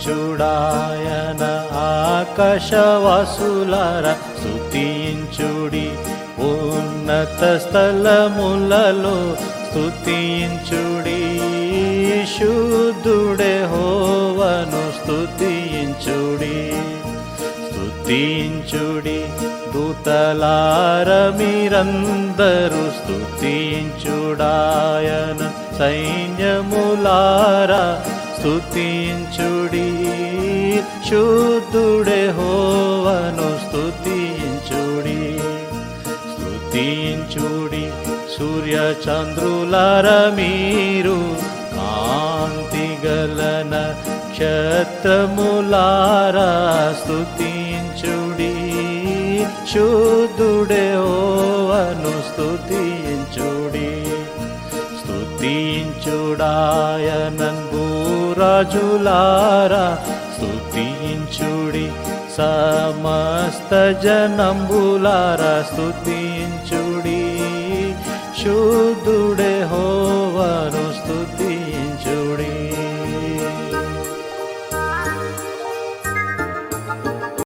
స్తుతించుడాయన ఆకాశవాసులార స్తుతించుడి ఉన్నత స్థలములలో స్తుతించుడి. శుద్ధుడే హోవను స్తుతించుడి స్తుతించుడి. దూతలార మీరందరూ స్తుతించుడాయన సైన్యములారా స్తుతించుడి. శుద్ధుడే హోవను స్తుతించుడి. స్తుతించుడి సూర్య చంద్రులార మీరు కాంతి గలన క్షత్రములారా స్తుతించుడి. శుద్ధుడే హోవను స్తుతించుడి. స్తుతించుడాయనంబు రాజులారా స్తుతించుడి సమస్త జనంబులారా స్తుతించుడి శుద్ధుడే హో